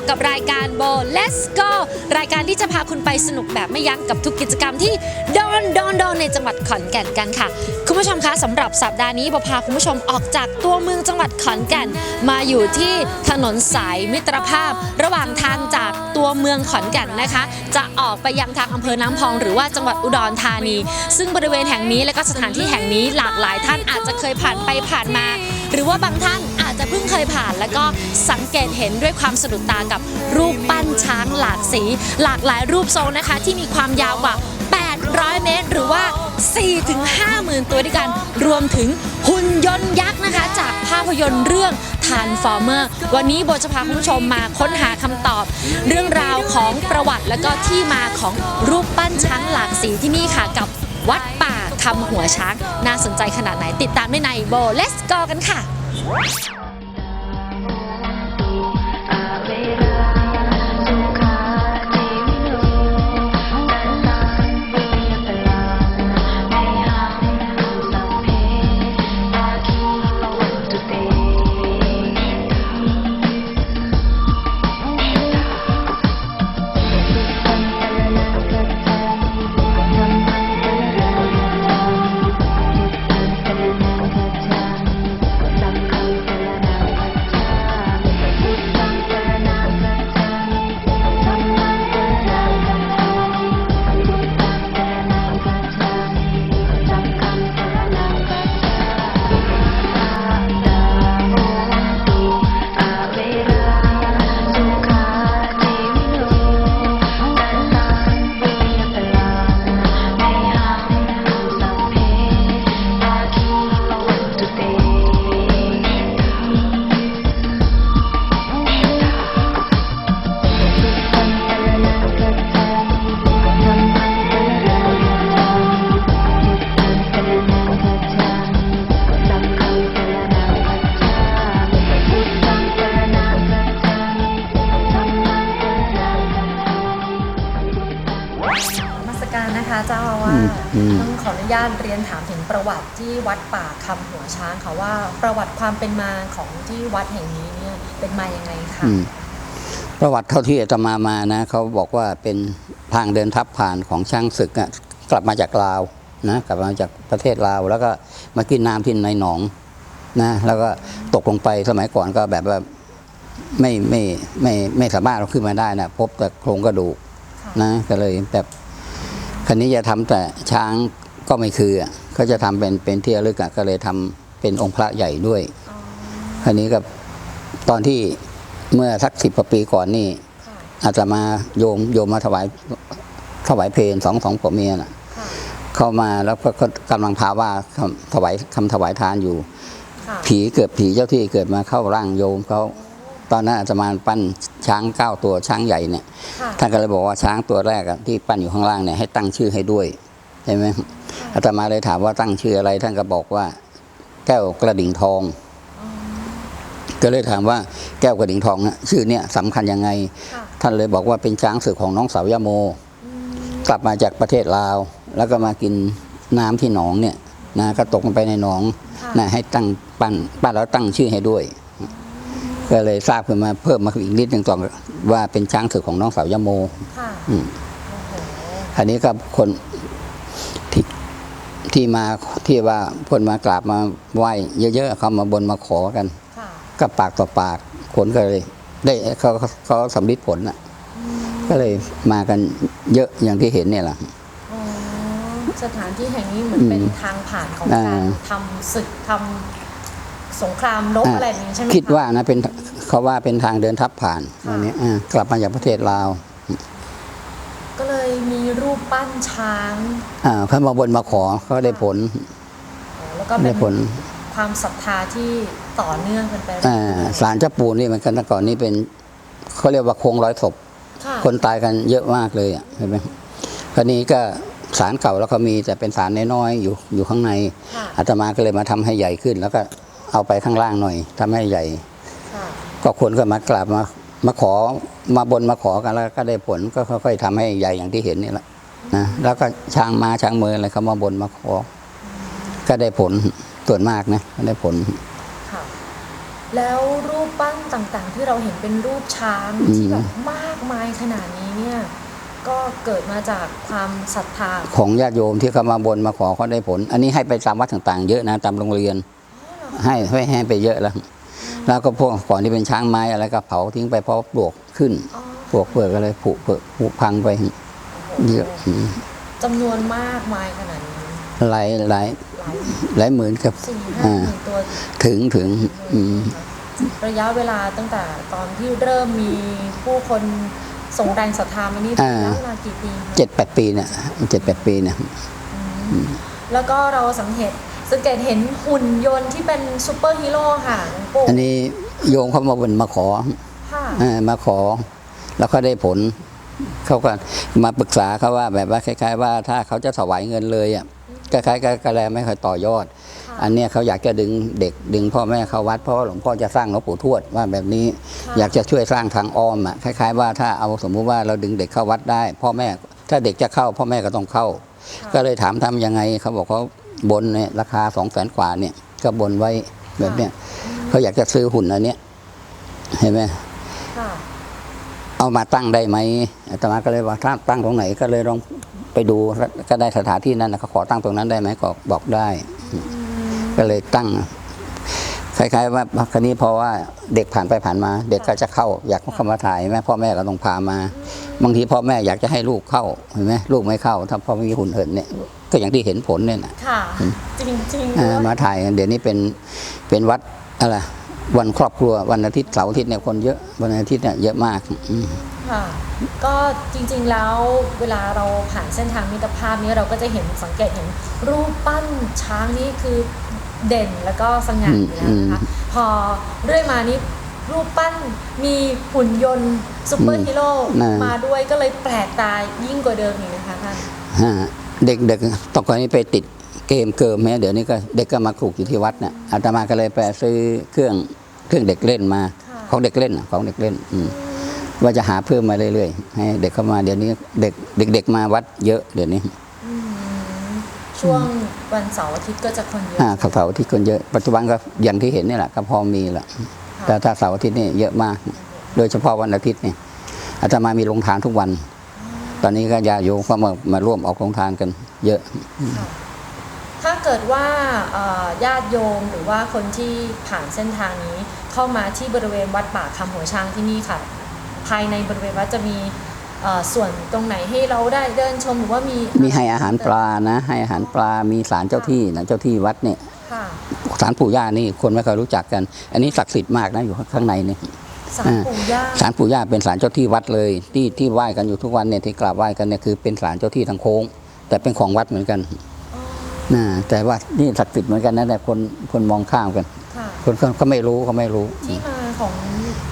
กกับรายการโบ Let's go รายการที่จะพาคุณไปสนุกแบบไม่ยั้งกับทุกกิจกรรมที่ดอนดอนดอนในจังหวัดขอนแก่นกันค่ะ คุณผู้ชมคะสำหรับสัปดาห์นี้โบพาคุณผู้ชมออกจากตัวเมืองจังหวัดขอนแก่น มาอยู่ที่ถนนสายมิตรภาพ ระหว่างทางจากตัวเมืองขอนแก่นนะคะ จะออกไปยังทางอำเภอน้ำพอง หรือว่าจังหวัดอุดรธานี ซึ่งบริเวณแห่งนี้และก็สถานที่แห่งนี้หลากหลายท่านอาจจะเคยผ่านไปผ่านมา หรือว่าบางท่าน จะเพิ่งเคยผ่านแล้วก็สังเกตเห็นด้วยความสะดุดตากับรูปปั้นช้างหลากสี หลากหลายรูปทรงนะคะ ที่มีความยาวกว่า 800 เมตร หรือว่า 4-5หมื่นตัวด้วยกัน รวมถึงหุ่นยนต์ยักษ์นะคะ จากภาพยนตร์เรื่อง Transformer วันนี้โบจะพาคุณผู้ชมมาค้นหาคำตอบ เรื่องราวของประวัติและก็ที่มาของรูปปั้นช้างหลากสีที่นี่ค่ะกับวัดป่าคำหัวช้าง น่าสนใจขนาดไหนติดตามได้ในโบ Let's go กันค่ะ ขออนุญาตเรียนถามถึงประวัติที่วัดป่าคำหัวช้างค่ะว่าประวัติความเป็นมาของที่วัดแห่งนี้เนี่ยเป็นมายังไงคะประวัติเท่าที่อาตมามานะเขาบอกว่าเป็นทางเดินทัพผ่านของช่างศึกอะกลับมาจากลาวนะกลับมาจากประเทศลาว แล้วก็มากินน้ำที่ในหนองนะแล้วก็ตกลงไปสมัยก่อนก็แบบว่าไม่ไม่ไม่ไม่สามารถเอาขึ้นมาได้นะพบแต่โครงกระดูกนะก็เลยแบบคันนี้จะทำแต่ช้าง ก็ไม่คืออะเขาจะทำเป็นเป็นที่ระลึกอะก็เลยทำเป็นองค์พระใหญ่ด้วยอ๋อคันนี้กับตอนที่เมื่อสักสิบกว่าปีก่อนนี่ค่ะอาจจะมาโยมโยมมาถวายถวายเพลงสองสองผัวเมียน่ะค่ะเข้ามาแล้วก็ก็กำลังพาว่าคำถวายคำถวายทานอยู่ค่ะผีเกิดผีเจ้าที่เกิดมาเข้าร่างโยมเขาตอนนั้นอาจจะมาปั้นช้างเก้าตัวช้างใหญ่เนี่ยค่ะท่านก็เลยบอกว่าช้างตัวแรกอะที่ปั้นอยู่ข้างล่างเนี่ยให้ตั้งชื่อให้ด้วยใช่ไหม อาตมาเลยถามว่าตั้งชื่ออะไร ท่านก็บอกว่า แก้วกระดิ่งทองอ๋อก็เลยถามว่าแก้วกระดิ่งทองนะชื่อเนี่ยสำคัญยังไงค่ะท่านเลยบอกว่าเป็นช้างศึกของน้องสาวยาโมอืมกลับมาจากประเทศลาว แล้วก็มากินน้ำที่หนองเนี่ยนะก็ตกลงไปในหนองค่ะนะให้ตั้งปั้นปั้นแล้วตั้งชื่อให้ด้วย ก็เลยทราบขึ้นมาเพิ่มมาอีกนิดหนึ่งต่อว่าเป็นช้างศึกของน้องสาวยาโมค่ะอืมโอ้โหอันนี้ก็คนที่ ที่มาที่ว่าคนมากราบมาไหว้เยอะๆเขามาบนมาขอกัน ค่ะก็ปากต่อปากผลก็เลย ได้เขาเขาเขาสำลิดผลน่ะอืมก็เลยมากันเยอะอย่างที่เห็นเนี่ยแหละ อ๋อสถานที่แห่งนี้เหมือนอืมเป็นทางผ่านของอ่า การทำศึกทำสงครามรบอ่าอะไรอย่างนี้ใช่ไหมคิดคะว่านะเป็นเขาว่าเป็นทางเดินทัพผ่านค่ะอันนี้อ่ากลับมาจากประเทศลาวก็เลยมีรู ปปั้นช้างอ่าเขามาบนมาขอเขาได้ผลอ๋อแล้วก็เป็ได้นผล ความศรัทธาที่ต่อเนื่องกันไปอ่าสารเจ้าปูนนี่มันกันแต่ก่อนนี่เป็นเขาเรียกว่าโค้งร้อยศพ ค่ะคนตายกันเยอะมากเลยอะเห็นไหมคราวนี้ก็ศาลเก่าแล้วก็มีแต่เป็นศาลน้อยๆอยู่อยู่ข้างใน ค่ะอาตมาก็เลยมาทำให้ใหญ่ขึ้น แล้วก็เอาไปข้างล่างหน่อยทำให้ใหญ่ ค่ะก็คนก็มากราบมามาขอมาบนมาขอกันแล้วก็ได้ผลก็ค่อยๆทำให้ใหญ่อย่างที่เห็นนี่แหละ นะแล้วก็ช้างมาช้างมืออะไรเขามาบนมาขอ ก็ได้ผลส่วนมากนะก็ได้ผลค่ะแล้วรูปปั้นต่างๆ ที่เราเห็นเป็นรูปช้างอืมที่แบบมากมายขนาดนี้เนี่ย ก็เกิดมาจากความศรัทธาของญาติโยมที่เขามาบนมาขอเขาได้ผล อันนี้ให้ไปตามวัดต่างๆ เยอะนะตามโรงเรียน ให้ให้ให้ไปเยอะแล้ว แล้วก็พวกก่อนที่เป็นช้างไม้อะไรก็เผาทิ้งไปเพราะปลวกขึ้นอ๋อปลวกเปลือกอะไรผุเปลือกผุพังไป เยอะอืมจำนวนมากมายขนาดนี้หลายหลายหลายหลายหมื่นกับสี่ห้าหมื่นตัวถึงถึงอืมระยะเวลาตั้งแต่ตอนที่เริ่มมีผู้คนส่งแรงศรัทธามานี่อ่าระยะเวลากี่ปีคะเจ็ดแปดปีเนี่ยเจ็ดแปดปีเนี่ยแล้วก็เราสังเกตสังเกตเห็นหุ่นยนต์ที่เป็นซูเปอร์ฮีโร่ค่ะหลวงปู่อันนี้โยมเขามาบนมาขอค่ะเออมาขอ แล้วก็ได้ผล เขาก็มาปรึกษาเขาว่าแบบว่าคล้าย ๆ ว่าถ้าเขาจะถวายเงินเลยอะคล้ายๆกับกระแลไม่ค่อยต่อยอดค่ะอันเนี้ยเขาอยากจะดึงเด็กดึงพ่อแม่เข้าวัดเพราะว่าหลวงพ่อจะสร้างหลวงปู่ทวดว่าแบบนี้ค่ะอยากจะช่วยสร้างทางอ้อมอะคล้าย ๆ ว่าถ้าเอาสมมุติว่าเราดึงเด็กเข้าวัดได้ พ่อแม่ถ้าเด็กจะเข้า พ่อแม่ก็ต้องเข้า ก็เลยถามทำยังไงเขาบอกเขาบนเนี่ยราคาสองแสนกว่าเนี่ยก็บนไว้แบบเนี้ยเขาอยากจะซื้อหุ่นอันเนี้ยเห็นไหมค่ะ เอามาตั้งได้ไหมอาตมาก็เลยว่าถ้าตั้งตรงไหนก็เลยลองไปดูก็ได้สถานที่นั้นนะเขาขอตั้งตรงนั้นได้ไหมก็บอกได้ ก็เลยตั้งคล้ายๆว่าคราวนี้เพราะว่าเด็กผ่านไปผ่านมา เด็กก็จะเข้าอยากเข้ามาถ่ายแม่พ่อแม่ก็ต้องพามา บางทีพ่อแม่อยากจะให้ลูกเข้าเห็นไหมลูกไม่เข้า ถ้าพ่อไม่มีหุ่นเหินเนี่ยก็อย่างที่เห็นผลเนี่ยนะค่ะจริงจริงๆอ่าด้วยมาถ่ายกันเดี๋ยวนี้เป็นเป็นวัดอะไร วันครอบครัววันอาทิตย์เสาร์อาทิตย์เนี่ยคนเยอะวันอาทิตย์เนี่ยเยอะมากอืม ค่ะก็จริงๆแล้วเวลาเราผ่านเส้นทางมิตรภาพนี้เราก็จะเห็นสังเกตเห็นรูปปั้นช้างนี่คือเด่นแล้วก็สง่าอยู่แล้วนะคะพอเรื่อยมานี้รูปปั้นมีหุ่นยนต์ซูเปอร์ฮีโร่มาด้วยก็เลยแปลกตายิ่งกว่าเดิมอีกนะคะท่านฮะเด็กๆตอนก่อนนี้ไปติดเกมเกิมแม้เดี๋ยวนี้ก็เด็กก็มาคลุกอยู่ที่วัดเนี่ยอาตมาก็เลยไปซื้อเครื่อง เครื่องเด็กเล่นมาค่ะของเด็กเล่นน่ะของเด็กเล่น อืมว่าจะหาเพิ่มมาเรื่อยๆให้เด็กเข้ามาเดี๋ยวนี้เด็กเด็ก ๆ มาวัดเยอะเดี๋ยวนี้อืมช่วงวันเสาร์อาทิตย์ก็จะคนเยอะอ่าเขาเสาร์อาที่คนเยอะปัจจุบันก็อย่างที่เห็นนี่แหละก็พอมีแหละแต่ถ้าเสาร์อาทิตย์นี่เยอะมาก โดยเฉพาะวันอาทิตย์นี่อาตมามีโรงทานทุกวัน ตอนนี้ก็ญาติโยมก็มามาร่วมออกโรงทานกัน เยอะค่ะ ถ้าเกิดว่าเอ่อญาติโยมหรือว่าคนที่ผ่านเส้นทางนี้เข้ามาที่บริเวณวัดป่าคำหัวช้างที่นี่ค่ะ ภายในบริเวณวัดจะมีเอ่อส่วนตรงไหนให้เราได้เดินชมหรือว่ามีมีให้อาหารปลานะ ให้อาหารปลามีศาลเจ้าที่นะเจ้าที่วัดเนี่ยค่ะศาลปู่ย่านี่คนไม่เคยรู้จักกัน อันนี้ศักดิ์สิทธิ์มากนะอยู่ข้างในนี่สารปู่ย่าศาลปู่ย่าเป็นศาลเจ้าที่วัดเลย ที่ที่ไหว้กันอยู่ทุกวันเนี่ยที่กราบไหว้กันเนี่ยคือเป็นศาลเจ้าที่ทางโค้ง แต่เป็นของวัดเหมือนกันอ๋อ นะแต่ว่านี่ศักดิ์สิทธิ์เหมือนกันนะแต่คนคนมองข้ามกัน ค่ะคนเขาเขาไม่รู้เขาไม่รู้ ที่มาของ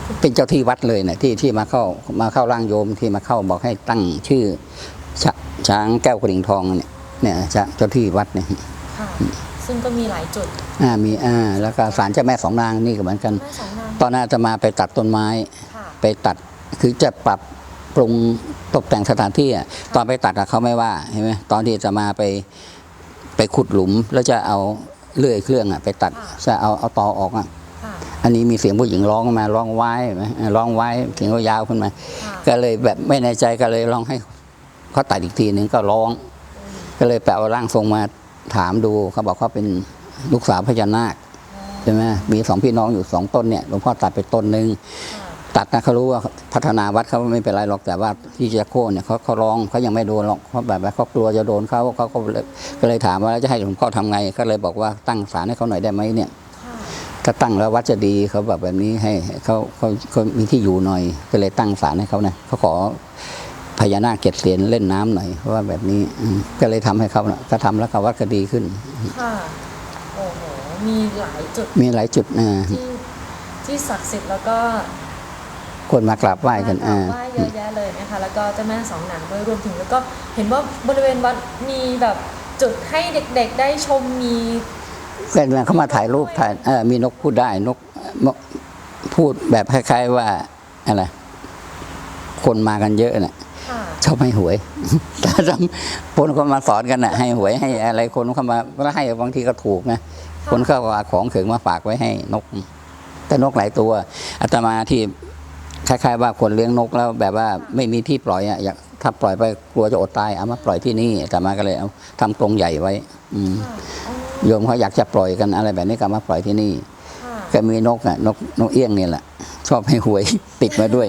คุณเป็นเจ้าที่วัดเลยเนี่ยที่ที่มาเข้ามาเข้าร่างโยมที่มาเข้าบอกให้ตั้งชื่อชะช้างแก้วกระดิ่งทองเนี่ยเนี่ยจะเจ้าที่วัดเนี่ยค่ะ ซึ่งก็มีหลายจุดอ่ามีอ่าแล้วก็ศาลเจ้าแม่สองนางนี่ก็เหมือนกัน แม่สองนางตอนนั้นอาจะมาไปตัดต้นไม้ ค่ะ ไปตัดคือจะปรับปรุงตกแต่งสถานที่อะตอนไปตัดอะเขาไม่ว่าเห็นไหมตอนที่จะมาไป ไปขุดหลุมแล้วจะเอาเลื่อยเครื่องอะไปตัดจะเอาเอาตอออกอะค่ะอันนี้มีเสียงผู้หญิงร้องมาร้องไว้เห็นไหมร้องไว้เสียงก็ยาวขึ้นมาค่ะก็เลยแบบไม่แน่ใจก็เลยลองให้เขาตัดอีกทีหนึ่งก็ร้อง ก็เลยไปเอาร่างทรงมาถามดูเขาบอกเขาเป็นลูกสาวพญานาคใช่ไหมมีสองพี่น้องอยู่สองต้นเนี่ยหลวงพ่อตัดไปต้นหนึ่งค่ะ ตัดนะเขารู้ว่าพัฒนาวัดเขาไม่เป็นไรหรอกแต่ว่าที่จะโค่นเนี่ยเขาเขาร้องเขายังไม่โดนหรอกเพราะแบบว่าเขากลัวจะโดนเขาเขาก็เลยก็เลยถามว่าแล้วจะให้หลวงพ่อทำไง ก็เลยบอกว่าตั้งศาลให้เขาหน่อยได้ไหมเนี่ยค่ะถ้าตั้งแล้ววัดจะดีเขาแบบแบบนี้ให้เขาเขาเขามีที่อยู่หน่อย ก็เลยตั้งศาลให้เขานะเขาขอพญานาคเจ็ดเสียนเล่นน้ำหน่อยเพราะว่าแบบนี้อืมก็เลยทำให้เขานะก็ทำแล้วก็วัดก็ดีขึ้นค่ะโอ้โหมีหลายจุดมีหลายจุดนะที่ที่ศักดิ์สิทธิ์แล้วก็ คนมากราบไหว้กันมากราอ่าบไหว้เยอะแยะเลยนะคะแล้วก็เจ้าแม่สองหนังด้วยรวมถึงแล้วก็เห็นว่าบริเวณวัดมีแบบจุดให้เด็กๆได้ชมมีเพื่อนเขามาถ่ายรูปถ่ายเออมีนกพูดได้นกนกพูดแบบคล้ายๆว่าอะไรคนมากันเยอะน่ะค่ะชอบให้หวยแต่ทำคนเขามาสอนกันน่ะ ให้หวยให้อะไรคนเขามาแล้วให้บางทีก็ถูกนะคนเขาก็เอาของถึงมาฝากไว้ให้นก แต่นกหลายตัวอาตมาที่ คล้ายๆว่าคนเลี้ยงนกแล้วแบบว่าไม่มีที่ปล่อยอะอยากถ้าปล่อยไปกลัวจะอดตายเอามาปล่อยที่นี่อาตมาก็เลยเอาทำกรงใหญ่ไว้ อืมค่ะอ๋อโยมเขาอยากจะปล่อยกันอะไรแบบนี้ก็เอามาปล่อยที่นี่ค่ะก็มีนกอะนกนกเอี้ยงเนี่ยแหละ ชอบให้หวยติดมาด้วย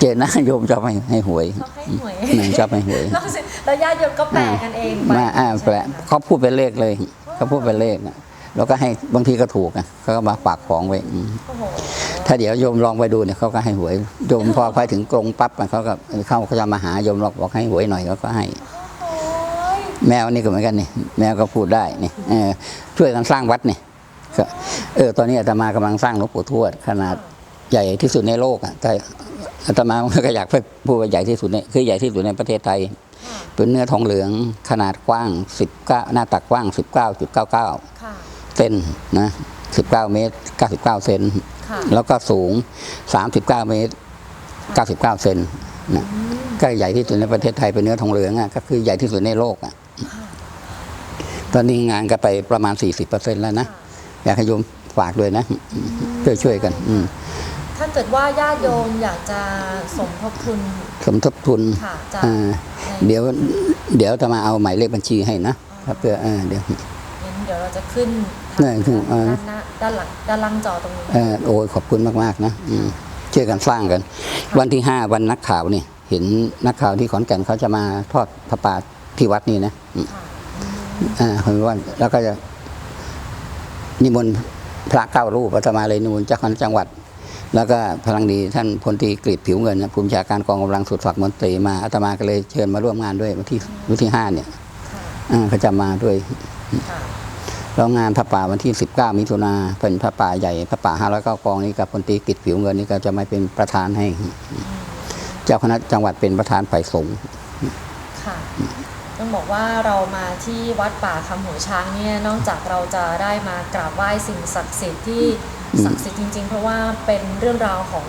เจอหน้าโยมชอบให้ให้หวยชอบให้หวยอืมชอบให้หวยแล้วสิแล้วญาติโยมก็แปลกันเองไปมาอ่าใช่แปลไหมคะเขาพูดเป็นเลขเลยเขาพูดเป็นเลขอะแล้วก็ให้บางทีก็ถูกอะเขาก็มาฝากของไว้อืมโอ้โห ถ้าเดี๋ยวโยมลองไปดูเนี่ยเขาก็ให้หวยโยมพอไปถึงกรงปั๊บอะเขาก็เขาเขาจะมาหาโยมลองบอกให้หวยหน่อยเขาก็ให้โอ้ยแมวนี่ก็เหมือนกันนี่แมวก็พูดได้นี่เออช่วยกันสร้างวัดนี่ก็เออตอนนี้อาตมากำลังสร้างหลวงปู่ทวด ขนาดใหญ่ที่สุดในโลกอะแต่อาตมาก็อยากไปพูดว่าใหญ่ที่สุดในคือใหญ่ที่สุดในประเทศไทยค่ะเป็นเนื้อทองเหลืองขนาดกว้าง19หน้าตักกว้าง 19.99ค่ะเซนนะ19 เมตร 99 เซนค่ะ แล้วก็สูง 39 เมตร 99 เซนนะก็ใหญ่ที่สุดในประเทศไทยเป็นเนื้อทองเหลืองอะก็คือใหญ่ที่สุดในโลกอะตอนนี้งานก็ไปประมาณ 40%แล้วนะ อยากให้โยมฝากด้วยนะ ช่วยช่วยๆกัน อืมถ้าเกิดว่าญาติโยมอยากจะสมทบทุน สมทบทุนค่ะจะอ่าในเดี๋ยว เดี๋ยวจะมาเอาหมายเลขบัญชีให้นะครับเพื่อเออเดี๋ยวงั้นเดี๋ยวเราจะขึ้น ได้ขึ้นเออด้านหน้าด้านหลังด้านล่างจอตรงนี้ เออโอ้ยขอบคุณมาก ๆ นะอืมช่วยกันสร้างกัน วันที่ห้าวันนักข่าวเนี่ยเห็นนักข่าวที่ขอนแก่นเขาจะมาทอดพระป่าที่วัดนี่นะอืมค่ะอ่าคุณว่าแล้วก็จะนิมนต์พระเก้ารูปอาตมาเลยนิมนต์เจ้าคณะจังหวัด แล้วก็พลังดีท่านพลตรีกฤษผิวเงินนะภูมิชาการกองกำลังสุดฝักมนตรีมาอาตมาก็เลยเชิญมาร่วมงานด้วยวันที่วันที่ห้าเนี่ย ค่ะอ่าเขาจะมาด้วย ค่ะ แล้วงานพระป่าวันที่ 19 มิถุนาเป็นพระป่าใหญ่พระป่าห้าร้อยเก้ากองนี่กับพลตรีกิจผิวเงินนี่ก็จะมาเป็นประธานให้ เจ้าคณะจังหวัดเป็นประธานฝ่ายสงฆ์ค่ะต้องบอกว่าเรามาที่วัดป่าคำหัวช้างเนี่ยนอกจากเราจะได้มากราบไหว้สิ่งศักดิ์สิทธิ์ที่ศักดิ์สิทธิ์จริง ๆ เพราะว่าเป็นเรื่องราวของ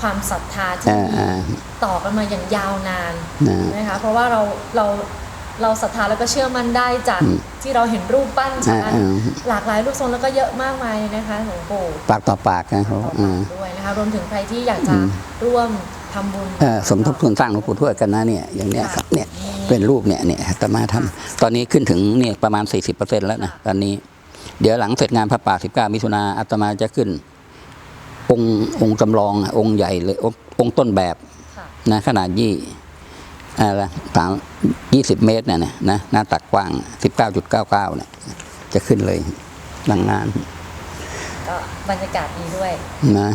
ความศรัทธาที่อ่าอ่าต่อกันมาอย่างยาวนานนะนะคะเพราะว่าเราเรา เราศรัทธาแล้วก็เชื่อมั่นได้จากอืมที่เราเห็นรูปปั้นอ่าช้างอ่าหลากหลายรูปทรงแล้วก็เยอะมากมายนะคะหลวงปู่ปากต่อปากนะเขาต่ออ่าปากด้วยนะคะรวมถึงใครที่อยากจะอืมร่วมทำบุญเอ่อสมทบทุนสร้างหลวงปู่ทวดกันนะเนี่ยอย่างเนี้ยครับเนี่ยเป็นรูปเนี่ยเนี่ยอาตมาทำตอนนี้ขึ้นถึงเนี่ยประมาณ 40%แล้วนะตอนนี้ เดี๋ยวหลังเสร็จงานพระป่า 19 มิถุนาอาตมาจะขึ้น องค์องค์จำลองอะองค์ใหญ่เลยองค์องค์ต้นแบบค่ะนะขนาดยี่ อะไรสามยี่สิบเมตรเนี่ยนะนะหน้าตักกว้างสิบเก้าจุดเก้าเก้าเนี่ยจะขึ้นเลยหลังงานก็บรรยากาศดีด้วยนะ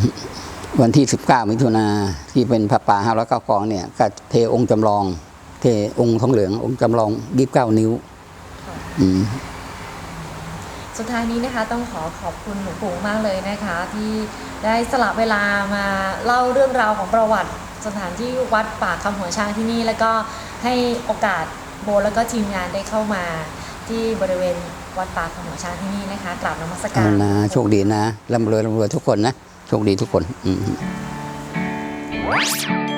วันที่สิบเก้ามิถุนาที่เป็นพระป่าห้าร้อยเก้ากองเนี่ยก็เทองค์จำลอง เทองค์ทองเหลือง องค์จำลองยี่สิบเก้านิ้วค่ะอืมสุดท้ายนี้นะคะต้องขอขอบคุณหลวงปู่มากเลยนะคะ ที่ได้สละเวลามาเล่าเรื่องราวของประวัติ สถานที่วัดป่าคำหัวช้างที่นี่ แล้วก็ให้โอกาสโบแล้วก็ทีมงานได้เข้ามาที่บริเวณวัดป่าคำหัวช้างที่นี่นะคะกราบนมัสการนะโชคดีนะร่ำรวยร่ำรวยทุกคนนะโชคดีทุกคนอืม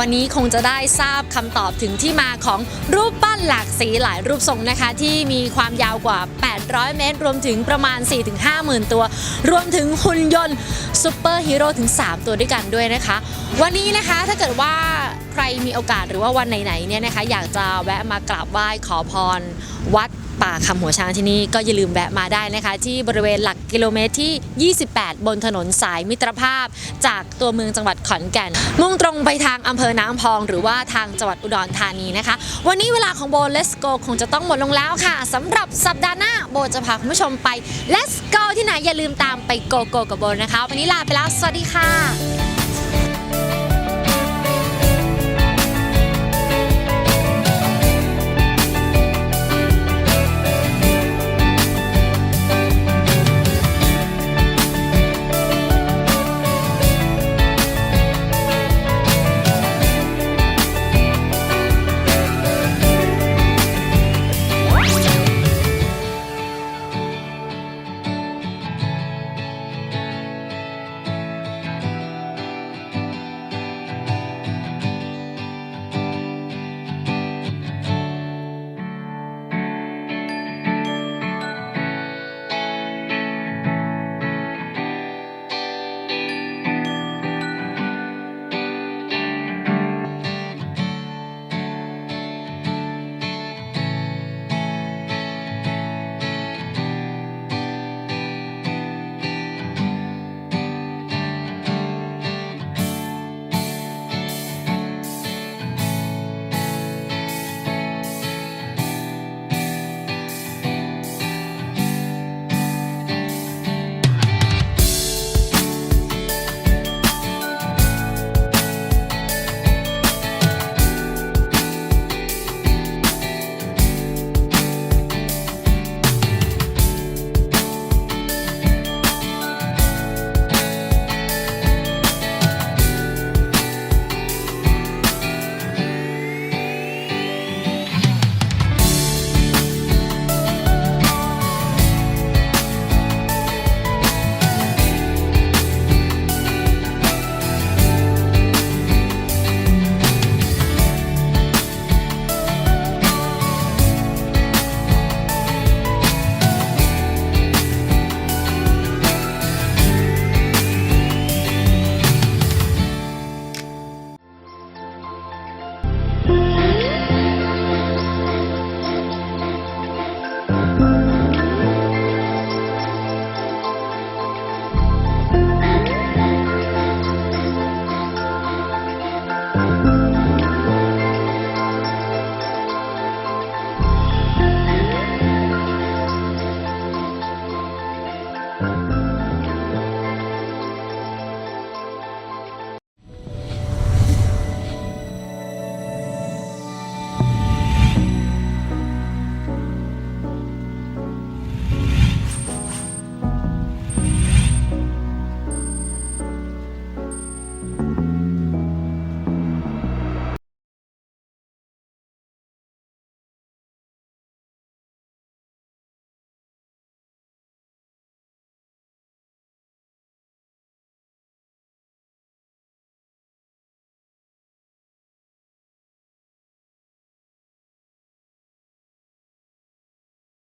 วันนี้คงจะได้ทราบคำตอบถึงที่มาของรูปปั้นหลากสีหลายรูปทรงนะคะ ที่มีความยาวกว่า 800 เมตร รวมถึงประมาณ 4-5หมื่นตัว รวมถึงหุ่นยนต์ซูเปอร์ฮีโร่ถึง 3 ตัวด้วยกันด้วยนะคะ วันนี้นะคะถ้าเกิดว่าใครมีโอกาสหรือว่าวันไหนๆเนี่ยนะคะ อยากจะแวะมากราบไหว้ขอพรวัด ป่าคำหัวช้างที่นี่ก็อย่าลืมแวะมาได้นะคะ ที่บริเวณหลักกิโลเมตรที่ 28 บนถนนสายมิตรภาพ จากตัวเมืองจังหวัดขอนแก่น มุ่งตรงไปทางอำเภอน้ำพอง หรือว่าทางจังหวัดอุดรธานีนะคะ วันนี้เวลาของโบ Let's Go คงจะต้องหมดลงแล้วค่ะสำหรับสัปดาห์หน้าโบจะพาคุณผู้ชมไป Let's Go ที่ไหนอย่าลืมตามไป Go Go กับโบนะคะ วันนี้ลาไปแล้ว สวัสดีค่ะ